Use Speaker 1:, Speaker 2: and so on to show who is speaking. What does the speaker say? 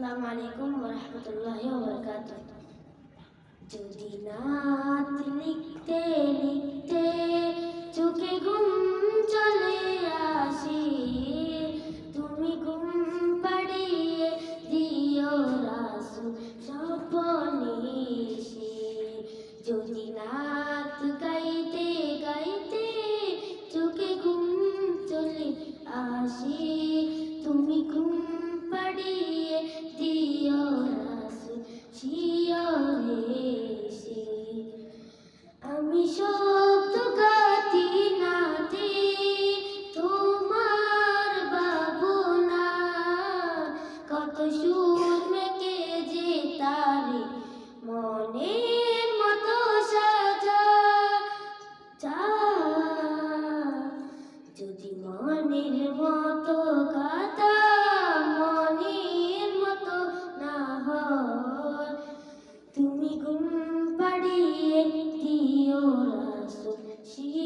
Speaker 1: আসসালামু আলাইকুম রহমতুল্লাহ বরকাত যদি নাত লিখতে লিখতে চোখে ঘুম চলে আসে, তুমি ঘুম পাড়িয়ে দিও রাসু স্বপনে এসে। যদি নাত গাইতে গাইতে চোখে ঘুম চলে আসে যদি মনের মতো কথা ti.